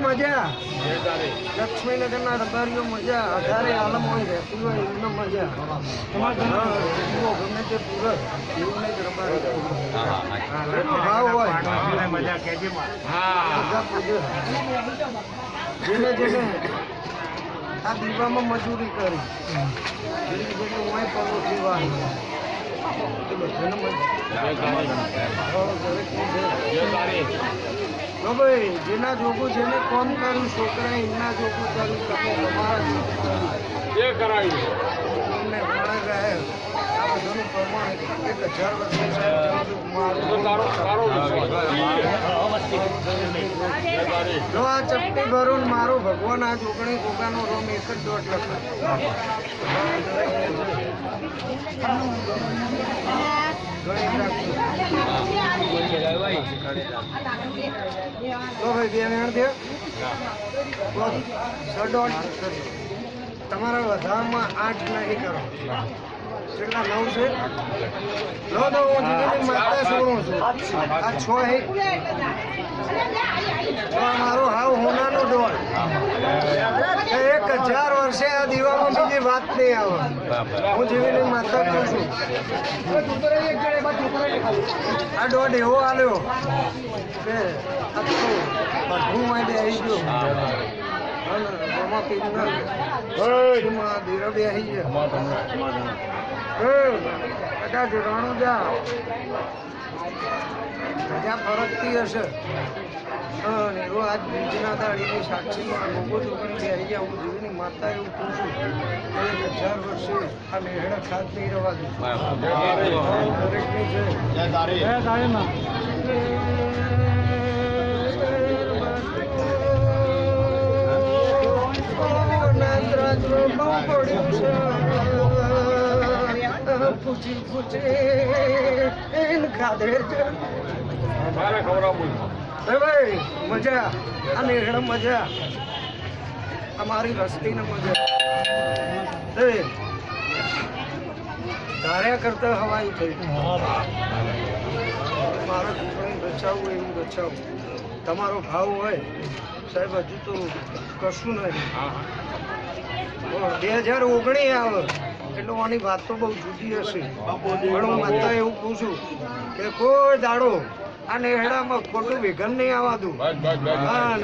મજા રબારીઓ મજા અઢારે આલમ હોય મજા હોય આ દીવામાં મજૂરી કરી. જેને જેને હું પગોથી વાળી તો ભાઈ જેના જોગું જેને કોમ કર્યું છોકરા એમના જોગું કર્યું તમે તમારા જોગું કર્યું. એમને ઘણા ગયા આ બધાનું પ્રમાણ એક હજાર વર્ષે જો આ ચપટી ભરું મારો ભગવાન આ જોગણી કોકાનો રોમ એક જ દોઢ તો ભાઈ, બે વેણ દે. સડોટ તમારા વધારમાં આઠ નહીં કરો. કેટલા નવ હું આ છ. એક મારો હાવ હોનાનો ડોળ એક હજાર વર્ષે આ દીવામાં બીજી વાત નહીં આવે. હું જીવીની માતા કહું છું. આ દોઢ એવો આલ્યો કે આ બધું માટે આવી ગયો. બધા જોડાણું જા રજા ફરકતી હશે અને એવો આજ બીજના દાડીની સાક્ષીમાં લોકો છોકરી બેસી ગયા હું જીવની માતા એવું કહું છું હજાર વર્ષે આ મેળા ખાત નહીં રહેવા દઉં દરેકની છે પૂછી પૂછી એને ખાધે છે ભાઈ મજા આ મજા અમારી વસ્તીને મજા એ ધાર્યા કરતા હવાઈ થઈ મારા છોકરાને બચાવવું એવું બચાવવું તમારો ભાવ હોય સાહેબ હજુ તો કશું નહીં બે હજાર ઓગણી આવે. એટલે આની વાત તો બહુ જુદી હશે. પણ હું માતા એવું કહું છું કે કોઈ દાડો આ નેહડામાં ખોટું વિઘન નહીં આવવા દઉં. હા